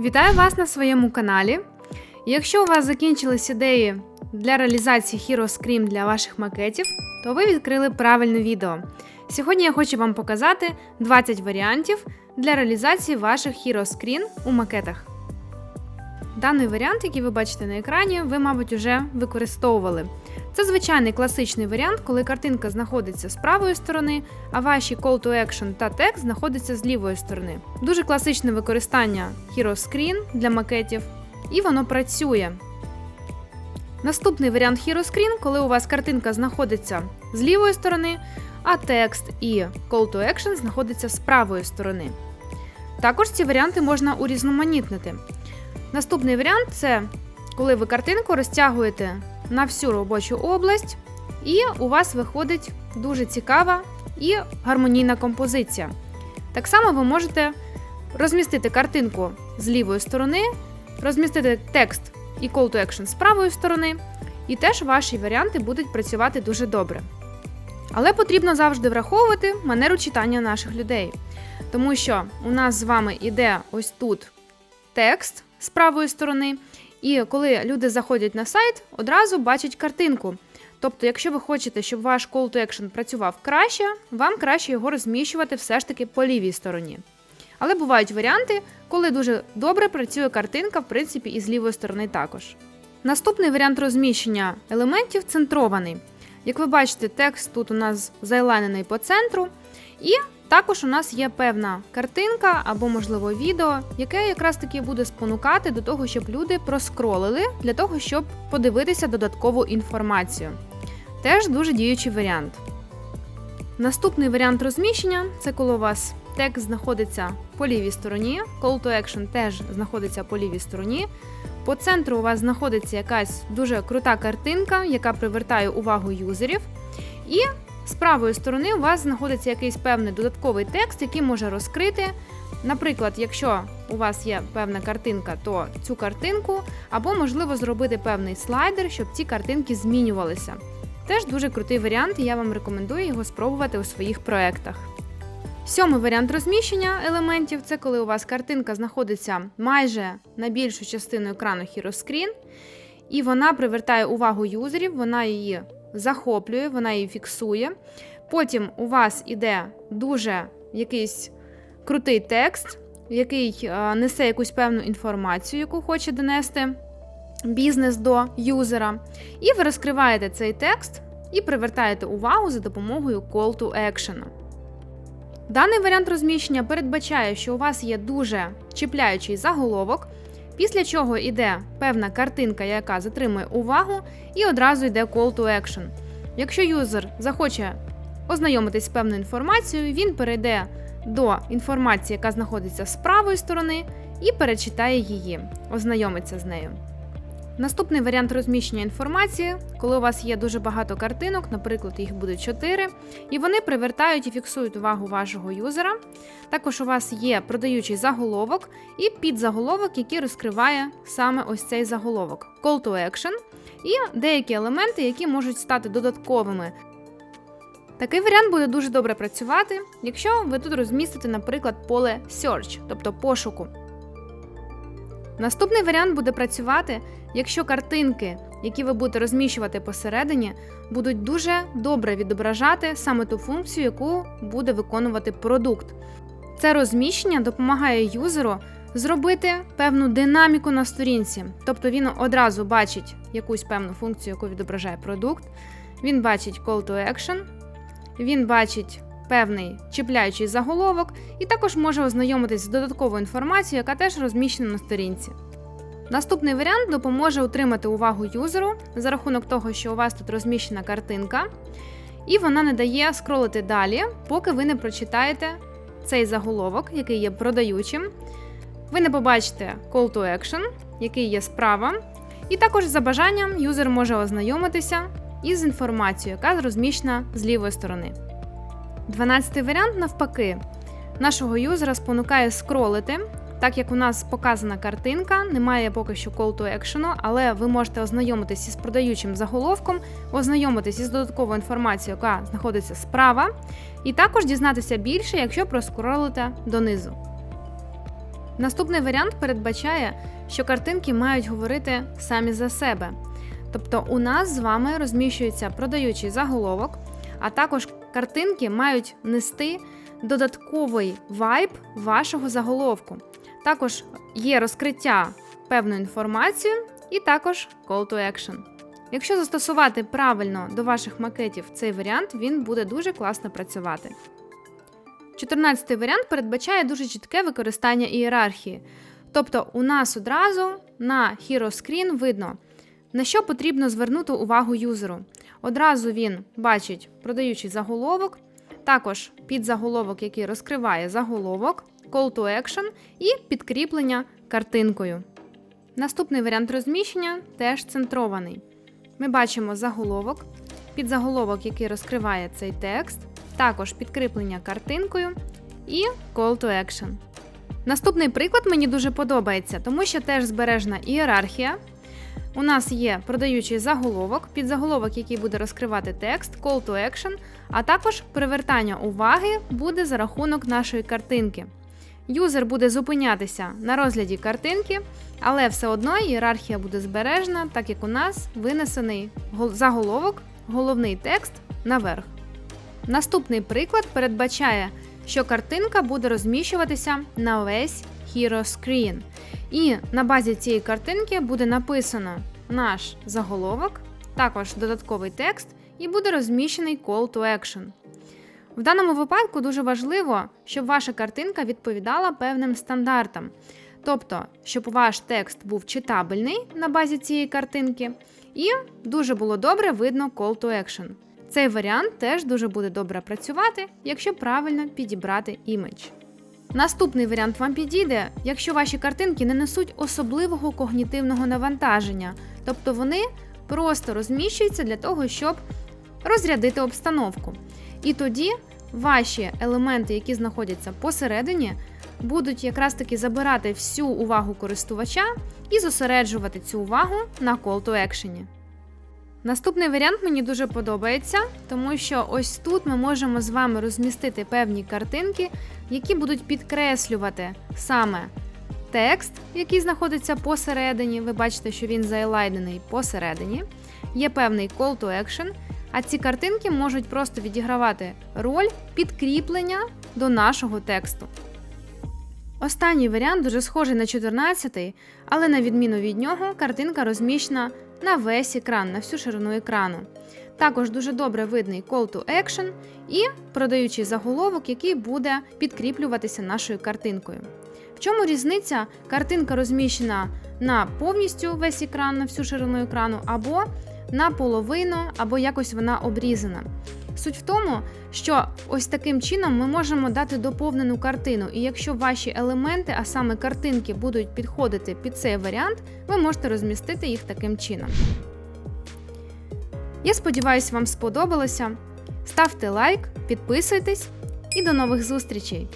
Вітаю вас на своєму каналі. Якщо у вас закінчились ідеї для реалізації Hero Scream для ваших макетів, то ви відкрили правильне відео. Сьогодні я хочу вам показати 20 варіантів для реалізації ваших Hero Screen у макетах. Даний варіант, який ви бачите на екрані, ви, мабуть, вже використовували. Це звичайний класичний варіант, коли картинка знаходиться з правої сторони, а ваші call to action та текст знаходяться з лівої сторони. Дуже класичне використання Hero Screen для макетів, і воно працює. Наступний варіант Hero Screen, коли у вас картинка знаходиться з лівої сторони, а текст і call to action знаходиться з правої сторони. Також ці варіанти можна урізноманітнити. Наступний варіант це коли ви картинку розтягуєте на всю робочу область, і у вас виходить дуже цікава і гармонійна композиція. Так само ви можете розмістити картинку з лівої сторони, розмістити текст і call to action з правої сторони, і теж ваші варіанти будуть працювати дуже добре. Але потрібно завжди враховувати манеру читання наших людей. Тому що у нас з вами іде ось тут текст з правої сторони, і коли люди заходять на сайт, одразу бачать картинку. Тобто, якщо ви хочете, щоб ваш call to action працював краще, вам краще його розміщувати все ж таки по лівій стороні. Але бувають варіанти, коли дуже добре працює картинка, в принципі, і з лівої сторони також. Наступний варіант розміщення елементів центрований. Як ви бачите, текст тут у нас зайлайнений по центру, і також у нас є певна картинка або, можливо, відео, яке якраз таки буде спонукати до того, щоб люди проскролили для того, щоб подивитися додаткову інформацію. Теж дуже діючий варіант. Наступний варіант розміщення це коли у вас текст знаходиться по лівій стороні, call to action теж знаходиться по лівій стороні. По центру у вас знаходиться якась дуже крута картинка, яка привертає увагу юзерів. І з правої сторони у вас знаходиться якийсь певний додатковий текст, який може розкрити. Наприклад, якщо у вас є певна картинка, то цю картинку, або, можливо, зробити певний слайдер, щоб ці картинки змінювалися. Теж дуже крутий варіант, і я вам рекомендую його спробувати у своїх проєктах. Сьомий варіант розміщення елементів це коли у вас картинка знаходиться майже на більшу частину екрану Hero і вона привертає увагу юзерів, вона її захоплює, вона її фіксує. Потім у вас іде дуже якийсь крутий текст, який е, несе якусь певну інформацію, яку хоче донести бізнес до юзера. І ви розкриваєте цей текст і привертаєте увагу за допомогою call to action. Даний варіант розміщення передбачає, що у вас є дуже чіпляючий заголовок, після чого йде певна картинка, яка затримує увагу, і одразу йде call to action. Якщо юзер захоче ознайомитись з певною інформацією, він перейде до інформації, яка знаходиться з правої сторони, і перечитає її, ознайомиться з нею. Наступний варіант розміщення інформації, коли у вас є дуже багато картинок, наприклад, їх буде 4, і вони привертають і фіксують увагу вашого юзера. Також у вас є продаючий заголовок і підзаголовок, який розкриває саме ось цей заголовок Call to Action і деякі елементи, які можуть стати додатковими. Такий варіант буде дуже добре працювати, якщо ви тут розмістите, наприклад, поле Search, тобто пошуку. Наступний варіант буде працювати, якщо картинки, які ви будете розміщувати посередині, будуть дуже добре відображати саме ту функцію, яку буде виконувати продукт. Це розміщення допомагає юзеру зробити певну динаміку на сторінці, тобто він одразу бачить якусь певну функцію, яку відображає продукт, він бачить call to action, він бачить певний чіпляючий заголовок, і також може ознайомитись з додатковою інформацією, яка теж розміщена на сторінці. Наступний варіант допоможе утримати увагу юзеру за рахунок того, що у вас тут розміщена картинка, і вона не дає скролити далі, поки ви не прочитаєте цей заголовок, який є продаючим. Ви не побачите call to action, який є справа, і також за бажанням юзер може ознайомитися із інформацією, яка розміщена з лівої сторони. Дванадцятий варіант, навпаки, нашого юзера спонукає скролити. Так як у нас показана картинка, немає поки що call to action, але ви можете ознайомитися із продаючим заголовком, ознайомитися із додатковою інформацією, яка знаходиться справа, і також дізнатися більше, якщо проскролите донизу. Наступний варіант передбачає, що картинки мають говорити самі за себе. Тобто у нас з вами розміщується продаючий заголовок, а також картинки мають нести додатковий вайб вашого заголовку. Також є розкриття певної інформації і також call to action. Якщо застосувати правильно до ваших макетів цей варіант, він буде дуже класно працювати. 14 варіант передбачає дуже чітке використання ієрархії. Тобто, у нас одразу на Hero Screen видно, на що потрібно звернути увагу юзеру. Одразу він бачить продаючий заголовок, також підзаголовок, який розкриває заголовок, call to action і підкріплення картинкою. Наступний варіант розміщення теж центрований. Ми бачимо заголовок, підзаголовок, який розкриває цей текст, також підкріплення картинкою і call to action. Наступний приклад мені дуже подобається, тому що теж збережена ієрархія. У нас є продаючий заголовок, підзаголовок, який буде розкривати текст, call to action, а також привертання уваги буде за рахунок нашої картинки. Юзер буде зупинятися на розгляді картинки, але все одно ієрархія буде збережена, так як у нас винесений заголовок, головний текст наверх. Наступний приклад передбачає, що картинка буде розміщуватися на весь Hero Screen. І на базі цієї картинки буде написано наш заголовок, також додатковий текст, і буде розміщений call to action. В даному випадку дуже важливо, щоб ваша картинка відповідала певним стандартам. Тобто, щоб ваш текст був читабельний на базі цієї картинки, і дуже було добре видно call to action. Цей варіант теж дуже буде добре працювати, якщо правильно підібрати імідж. Наступний варіант вам підійде, якщо ваші картинки не несуть особливого когнітивного навантаження, тобто вони просто розміщуються для того, щоб розрядити обстановку. І тоді ваші елементи, які знаходяться посередині, будуть якраз таки забирати всю увагу користувача і зосереджувати цю увагу на call to action. Наступний варіант мені дуже подобається, тому що ось тут ми можемо з вами розмістити певні картинки, які будуть підкреслювати саме текст, який знаходиться посередині. Ви бачите, що він зайлайнений посередині. Є певний call to action, а ці картинки можуть просто відігравати роль підкріплення до нашого тексту. Останній варіант дуже схожий на 14-й, але на відміну від нього, картинка розміщена на весь екран, на всю ширину екрану. Також дуже добре видний call to action і продаючий заголовок, який буде підкріплюватися нашою картинкою. В чому різниця? Картинка розміщена на повністю весь екран, на всю ширину екрану, або на половину, або якось вона обрізана. Суть в тому, що ось таким чином ми можемо дати доповнену картину, і якщо ваші елементи, а саме картинки, будуть підходити під цей варіант, ви можете розмістити їх таким чином. Я сподіваюся, вам сподобалося. Ставте лайк, підписуйтесь і до нових зустрічей!